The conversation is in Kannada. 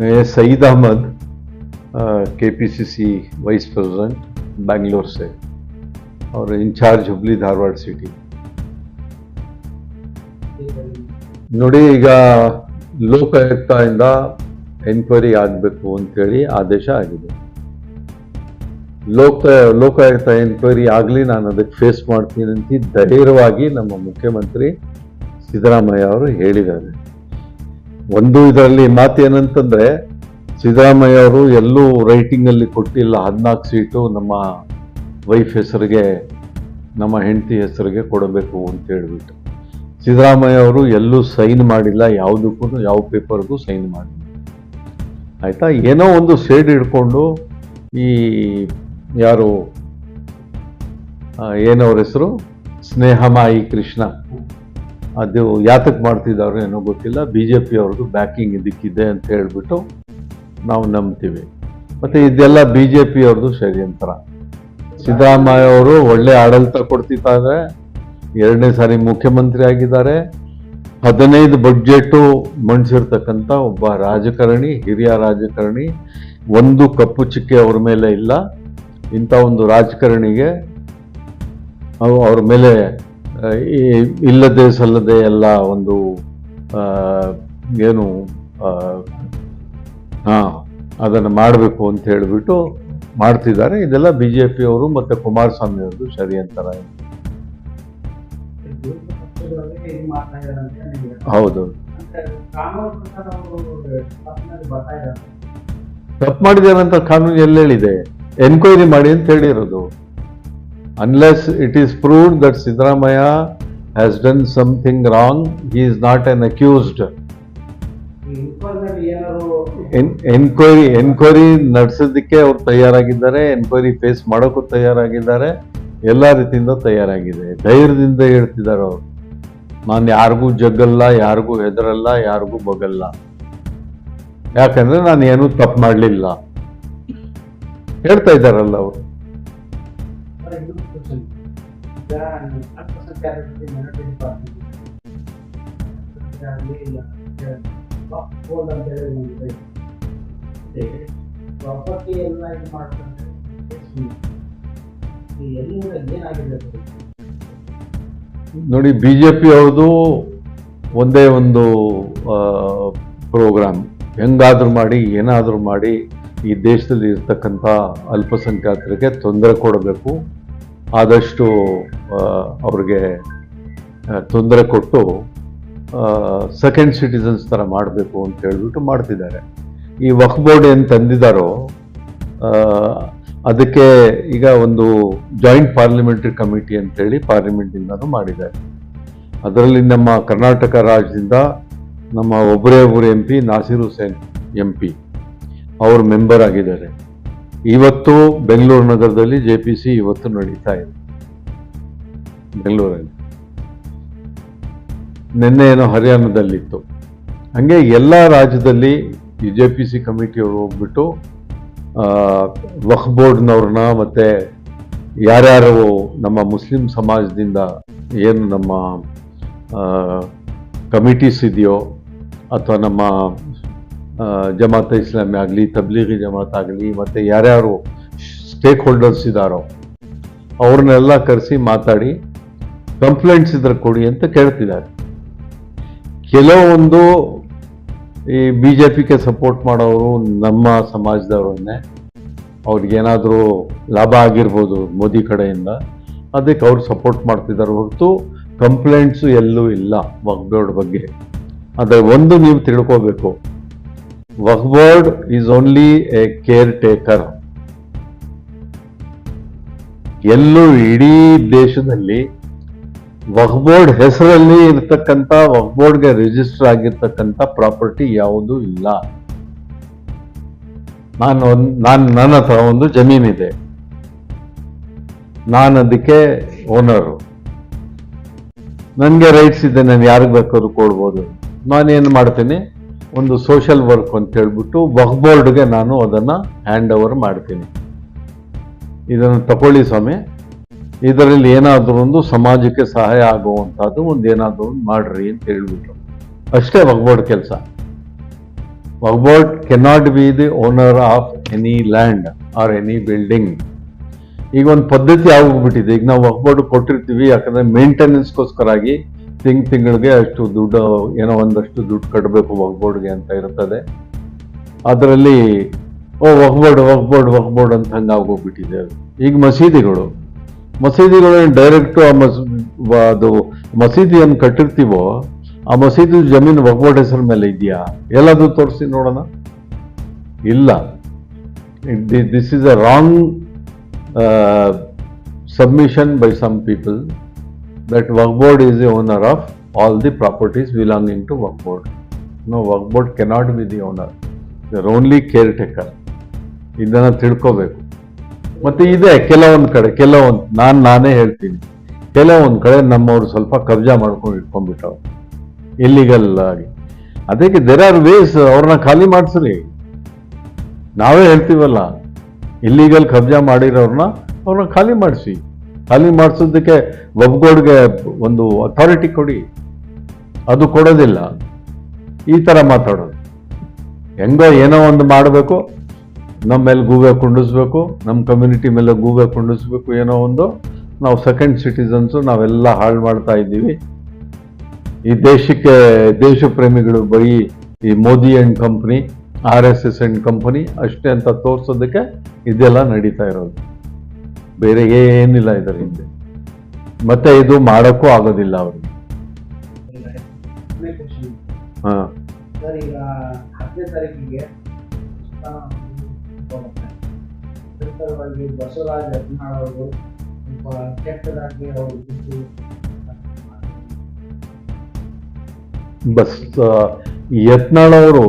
Saeed Ahmed K P C C vice president Bangalore से और ಇನ್ಚಾರ್ಜ್ हुबली धारवाड़ ಸಿಟಿ ನೋಡಿ, ಈಗ ಲೋಕಾಯುಕ್ತ ಇಂದ ಎನ್ಕ್ವೈರಿ ಆಗಬೇಕು ಅಂತೇಳಿ ಆದೇಶ ಆಗಿದೆ. ಲೋಕ, ಲೋಕಾಯುಕ್ತ ಎನ್ಕ್ವೈರಿ ಆಗಲಿ ನಾನು ಅದಕ್ಕೆ ಫೇಸ್ ಮಾಡ್ತೀನಿ ಅಂತ ಧೈರ್ಯವಾಗಿ ನಮ್ಮ ಮುಖ್ಯಮಂತ್ರಿ ಸಿದ್ದರಾಮಯ್ಯ ಅವರು ಹೇಳಿದ್ದಾರೆ. ಒಂದು ಇದರಲ್ಲಿ ಮಾತೇನಂತಂದ್ರೆ ಸಿದ್ದರಾಮಯ್ಯ ಅವರು ಎಲ್ಲೂ ರೈಟಿಂಗ್ ಅಲ್ಲಿ ಕೊಟ್ಟಿಲ್ಲ. ಹದಿನಾಲ್ಕು ಸೀಟು ನಮ್ಮ ವೈಫ್ ಹೆಸರಿಗೆ, ನಮ್ಮ ಹೆಂಡತಿ ಹೆಸರಿಗೆ ಕೊಡಬೇಕು ಅಂತ ಹೇಳ್ಬಿಟ್ಟು. ಸಿದ್ದರಾಮಯ್ಯ ಅವರು ಎಲ್ಲೂ ಸೈನ್ ಮಾಡಿಲ್ಲ. ಯಾವುದಕ್ಕೂ, ಯಾವ ಪೇಪರ್ಗೂ ಸೈನ್ ಮಾಡಿಲ್ಲ. ಆಯಿತಾ? ಏನೋ ಒಂದು ಸೇಡ್ ಹಿಡ್ಕೊಂಡು ಈ ಯಾರು ಏನವ್ರ ಹೆಸರು? ಸ್ನೇಹಮಾಯಿ ಕೃಷ್ಣ. ಅದು ಯಾತಕ್ಕೆ ಮಾಡ್ತಿದ್ದಾರೆ ಏನೋ ಗೊತ್ತಿಲ್ಲ. ಬಿ ಜೆ ಪಿ ಅವ್ರದ್ದು ಬ್ಯಾಕಿಂಗ್ ಇದಕ್ಕಿದೆ ಅಂತ ಹೇಳಿಬಿಟ್ಟು ನಾವು ನಂಬ್ತೀವಿ. ಮತ್ತು ಇದೆಲ್ಲ ಬಿ ಜೆ ಪಿ ಅವ್ರದ್ದು ಷಡ್ಯಂತ್ರ. ಸಿದ್ದರಾಮಯ್ಯ ಅವರು ಒಳ್ಳೆ ಆಡಳಿತ ಕೊಡ್ತಿದ್ದಾರೆ. ಎರಡನೇ ಸಾರಿ ಮುಖ್ಯಮಂತ್ರಿ ಆಗಿದ್ದಾರೆ. ಹದಿನೈದು ಬಡ್ಜೆಟ್ಟು ಮಂಡಿಸಿರ್ತಕ್ಕಂಥ ಒಬ್ಬ ರಾಜಕಾರಣಿ, ಹಿರಿಯ ರಾಜಕಾರಣಿ, ಒಂದು ಕಪ್ಪು ಚುಕ್ಕೆ ಅವ್ರ ಮೇಲೆ ಇಲ್ಲ. ಇಂಥ ಒಂದು ರಾಜಕಾರಣಿಗೆ ಅವ್- ಅವ್ರ ಮೇಲೆ ಇಲ್ಲದೆ ಸಲ್ಲದೆ ಎಲ್ಲ ಒಂದು ಏನು ಹಾ, ಅದನ್ನು ಮಾಡಬೇಕು ಅಂತ ಹೇಳಿಬಿಟ್ಟು ಮಾಡ್ತಿದ್ದಾರೆ. ಇದೆಲ್ಲ ಬಿ ಜೆ ಪಿ ಅವರು ಮತ್ತೆ ಕುಮಾರಸ್ವಾಮಿ ಅವರು ಸರಿ ಪಕ್ಷದೊಳಗೆ ಇದು ಮಾಡ್ತಾ ಇದ್ದಾರೆ ಅಂತ ಹೌದು. ತಪ್ಪು ಮಾಡಿದ್ದಾರೆ ಅಂತ ಕಾನೂನು ಎಲ್ಲೇಳಿದೆ ಎನ್ಕ್ವೈರಿ ಮಾಡಿ ಅಂತ ಹೇಳಿರೋದು. Unless it is proved that Sidramaya has done something wrong he is not an accused. Enquiry enquiry ನಡೆಸೋದಕ್ಕೆ ಅವ್ರು ತಯಾರಾಗಿದ್ದಾರೆ ಎನ್ಕ್ವೈರಿ ಫೇಸ್ ಮಾಡೋಕ್ಕೂ ತಯಾರಾಗಿದ್ದಾರೆ, ಎಲ್ಲ ರೀತಿಯಿಂದ ತಯಾರಾಗಿದೆ. ಧೈರ್ಯದಿಂದ ಹೇಳ್ತಿದ್ದಾರೆ ಅವರು. ನಾನು ಯಾರಿಗೂ ಜಗ್ಗಲ್ಲ ಯಾರಿಗೂ ಹೆದರಲ್ಲ, ಯಾರಿಗೂ ಬಗಲ್ಲ. ಯಾಕಂದ್ರೆ ನಾನು ಏನೂ ತಪ್ಪು ಮಾಡಲಿಲ್ಲ. ಹೇಳ್ತಾ ಇದ್ದಾರಲ್ಲ ಅವರು. ನೋಡಿ ಬಿ ಜೆ ಪಿ ಅವ್ರದ್ದು ಒಂದೇ ಒಂದು ಪ್ರೋಗ್ರಾಮ್. ಹೆಂಗಾದ್ರೂ ಮಾಡಿ, ಏನಾದರೂ ಮಾಡಿ, ಈ ದೇಶದಲ್ಲಿ ಇರ್ತಕ್ಕಂಥ ಅಲ್ಪಸಂಖ್ಯಾತರಿಗೆ ತೊಂದರೆ ಕೊಡಬೇಕು. ಆದಷ್ಟು ಅವ್ರಿಗೆ ತೊಂದರೆ ಕೊಟ್ಟು ಸೆಕೆಂಡ್ ಸಿಟಿಸನ್ಸ್ ಥರ ಮಾಡಬೇಕು ಅಂತ ಹೇಳಿಬಿಟ್ಟು ಮಾಡ್ತಿದ್ದಾರೆ. ಈ ವಕ್ ಬೋರ್ಡ್ ಏನು ತಂದಿದ್ದಾರೋ ಅದಕ್ಕೆ ಈಗ ಒಂದು ಜಾಯಿಂಟ್ ಪಾರ್ಲಿಮೆಂಟ್ರಿ ಕಮಿಟಿ ಅಂತೇಳಿ ಪಾರ್ಲಿಮೆಂಟಿಂದನೂ ಮಾಡಿದ್ದಾರೆ. ಅದರಲ್ಲಿ ನಮ್ಮ ಕರ್ನಾಟಕ ರಾಜ್ಯದಿಂದ ನಮ್ಮ ಒಬ್ಬರೇ ಒಬ್ಬರು M P, Nasir Hussain M P, ಅವರು ಮೆಂಬರ್ ಆಗಿದ್ದಾರೆ. ಇವತ್ತು ಬೆಂಗಳೂರು ನಗರದಲ್ಲಿ ಜೆ ಪಿ ಸಿ ಇವತ್ತು ನಡೀತಾ ಇದೆ. ಬೆಂಗಳೂರಲ್ಲಿ. ನಿನ್ನೆ ಏನೋ ಹರಿಯಾಣದಲ್ಲಿತ್ತು. ಹಂಗೆ ಎಲ್ಲ ರಾಜ್ಯದಲ್ಲಿ ಬಿ ಜೆ ಪಿ ಸಿ ಕಮಿಟಿಯವರು ಹೋಗ್ಬಿಟ್ಟು ವಖ್ ಬೋರ್ಡ್ನವ್ರನ್ನ ಮತ್ತು ಯಾರ್ಯಾರು ನಮ್ಮ ಮುಸ್ಲಿಂ ಸಮಾಜದಿಂದ ಏನು ನಮ್ಮ ಕಮಿಟೀಸ್ ಇದೆಯೋ ಅಥವಾ ನಮ್ಮ ಜಮಾತ್ ಇಸ್ಲಾಮಿ ಆಗಲಿ, ತಬ್ಲೀಗಿ ಜಮಾತ್ ಆಗಲಿ, ಮತ್ತು ಯಾರ್ಯಾರು ಸ್ಟೇಕ್ ಹೋಲ್ಡರ್ಸ್ ಇದ್ದಾರೋ, ಅವ್ರನ್ನೆಲ್ಲ ಕರೆಸಿ ಮಾತಾಡಿ ಕಂಪ್ಲೇಂಟ್ಸ್ ಇದ್ರೆ ಕೊಡಿ ಅಂತ ಕೇಳ್ತಿದ್ದಾರೆ. ಕೆಲವೊಂದು ಈ ಬಿ ಜೆ ಪಿಗೆ ಸಪೋರ್ಟ್ ಮಾಡೋರು ನಮ್ಮ ಸಮಾಜದವರನ್ನೇ ಅವ್ರಿಗೇನಾದರೂ ಲಾಭ ಆಗಿರ್ಬೋದು ಮೋದಿ ಕಡೆಯಿಂದ, ಅದಕ್ಕೆ ಅವ್ರು ಸಪೋರ್ಟ್ ಮಾಡ್ತಿದ್ದಾರೆ ಹೊರತು ಕಂಪ್ಲೇಂಟ್ಸು ಎಲ್ಲೂ ಇಲ್ಲ ವಕ್ಬೋರ್ಡ್ ಬಗ್ಗೆ. ಆದರೆ ಒಂದು ನೀವು ತಿಳ್ಕೋಬೇಕು. Waqf board is only a caretaker ಎಲ್ಲೂ ಇಡೀ ದೇಶದಲ್ಲಿ ವಕ್ ಬೋರ್ಡ್ ಹೆಸರಲ್ಲಿ ಇರತಕ್ಕಂಥ ವಕ್ ಬೋರ್ಡ್ಗೆ ರಿಜಿಸ್ಟರ್ ಆಗಿರ್ತಕ್ಕಂಥ ಪ್ರಾಪರ್ಟಿ ಯಾವುದೂ ಇಲ್ಲ. ನಾನು ನಾನು ನನ್ನ ಹತ್ರ ಒಂದು ಜಮೀನಿದೆ ನಾನು ಅದಕ್ಕೆ ಓನರು ನನಗೆ ರೈಟ್ಸ್ ಇದೆ, ನಾನು ಯಾರಿಗೆ ಬೇಕಾದ್ರೂ ಕೊಡ್ಬೋದು. ನಾನೇನು ಮಾಡ್ತೀನಿ? ಒಂದು ಸೋಷಿಯಲ್ ವರ್ಕ್ ಅಂತ ಹೇಳ್ಬಿಟ್ಟು ವಕ್ ಬೋರ್ಡ್ಗೆ ನಾನು ಅದನ್ನು ಹ್ಯಾಂಡ್ ಓವರ್ ಮಾಡ್ತೀನಿ. ಇದನ್ನು ತಗೊಳ್ಳಿ ಸ್ವಾಮಿ. ಇದರಲ್ಲಿ ಏನಾದರೂ ಒಂದು ಸಮಾಜಕ್ಕೆ ಸಹಾಯ ಆಗುವಂಥದ್ದು ಒಂದು ಏನಾದರೂ ಒಂದು ಮಾಡ್ರಿ ಅಂತ ಹೇಳ್ಬಿಟ್ರು. ಅಷ್ಟೇ ವಗ್ಬೋರ್ಡ್ ಕೆಲಸ. Waqf board cannot be the owner of any land or any building ಈಗ ಒಂದು ಪದ್ಧತಿ ಆಗೋಗ್ಬಿಟ್ಟಿದೆ. ಈಗ ನಾವು ವಗ್ಬೋರ್ಡ್ ಕೊಟ್ಟಿರ್ತೀವಿ, ಯಾಕಂದ್ರೆ ಮೇಂಟೆನೆನ್ಸ್ಗೋಸ್ಕರ ಆಗಿ ತಿಂಗ್ ತಿಂಗಳಿಗೆ ಅಷ್ಟು ದುಡ್ಡು, ಏನೋ ಒಂದಷ್ಟು ದುಡ್ಡು ಕಟ್ಟಬೇಕು ವಗ್ಬೋರ್ಡ್ಗೆ ಅಂತ ಇರ್ತದೆ. ಅದರಲ್ಲಿ, ಓ ವಗ್ಬೋರ್ಡ್ ವಗ್ಬೋರ್ಡ್ ವಕ್ಬೋರ್ಡ್ ಅಂತ ಹಂಗೆ ಆಗೋಗ್ಬಿಟ್ಟಿದೆ. ಈಗ ಮಸೀದಿಗಳು ಮಸೀದಿಗಳು ಡೈರೆಕ್ಟು ಆ ಮಸ್ ಅದು ಮಸೀದಿಯನ್ನು ಕಟ್ಟಿರ್ತೀವೋ ಆ ಮಸೀದಿ ಜಮೀನು ವಕ್ಬೋಟ್ ಹೆಸರು ಮೇಲೆ ಇದೆಯಾ ಎಲ್ಲದು ತೋರಿಸಿ ನೋಡೋಣ ಇಲ್ಲ this is a wrong submission by some people that work board is owner owner of all the properties to to work board. No, work board cannot be the owner. Taker. ಇದನ್ನ ತಿಳ್ಕೋಬೇಕು ಮತ್ತೆ ಇದೆ, ಕೆಲವೊಂದ್ ಕಡೆ, ಕೆಲವೊಂದ್, ನಾನ್ ನಾನೇ ಹೇಳ್ತೀನಿ. ಕೆಲವೊಂದ್ ಕಡೆ ನಮ್ಮವ್ರು ಸ್ವಲ್ಪ ಕಬ್ಜಾ ಮಾಡ್ಕೊಂಡು ಇಟ್ಕೊಂಡ್ಬಿಟ್ಟವ್ರು. ಇಲ್ಲಿಗಲ್ ಆಗಿ. ಅದಕ್ಕೆ ದೇರ್ ಆರ್ ವೇಸ್ ಅವ್ರನ್ನ ಖಾಲಿ ಮಾಡಿಸ್ರಿ. ನಾವೇ ಹೇಳ್ತೀವಲ್ಲ ಇಲ್ಲಿಗಲ್ ಕಬ್ಜಾ ಮಾಡಿರೋರ್ನ ಅವ್ರನ್ನ ಖಾಲಿ ಮಾಡಿಸಿ. ಖಾಲಿ ಮಾಡಿಸೋದಕ್ಕೆ ಒಬ್ಗೋಡ್ಗೆ ಒಂದು ಅಥಾರಿಟಿ ಕೊಡಿ. ಅದು ಕೊಡೋದಿಲ್ಲ. ಈ ಥರ ಮಾತಾಡೋದು. ಹೆಂಗೋ ಏನೋ ಒಂದು ಮಾಡಬೇಕು. ನಮ್ಮ ಮೇಲೆ ಗೂಬೆ ಕುಂಡಿಸ್ಬೇಕು ನಮ್ಮ ಕಮ್ಯುನಿಟಿ ಮೇಲೆ ಗೂಬೆ ಕುಂಡಿಸ್ಬೇಕು ಏನೋ ಒಂದು ನಾವು ಸೆಕೆಂಡ್ ಸಿಟಿಸನ್ಸು ನಾವೆಲ್ಲ ಹಾಳು ಮಾಡ್ತಾ ಇದ್ದೀವಿ. ಈ ದೇಶಕ್ಕೆ ದೇಶ ಪ್ರೇಮಿಗಳು ಬರೀ ಈ Modi and company R S S and company ಅಷ್ಟೇ ಅಂತ ತೋರಿಸೋದಕ್ಕೆ ಇದೆಲ್ಲ ನಡೀತಾ ಇರೋದು. ಬೇರೆ ಏನಿಲ್ಲ ಇದರ ಹಿಂದೆ. ಮತ್ತೆ ಇದು ಮಾಡೋಕ್ಕೂ ಆಗೋದಿಲ್ಲ ಅವ್ರಿಗೆ. ಹಾ. ತಾರೀಕಿಗೆ ನಂತರವಾಗಿ ಬಸವರಾಜ ಯತ್ನಾಳ್ ಅವರು ಸ್ವಲ್ಪ ಕೆಟ್ಟದಾಗಿ ಅವರು ಬಿಟ್ಟು ಬಸ್ ಯತ್ನಾಳ್ ಅವರು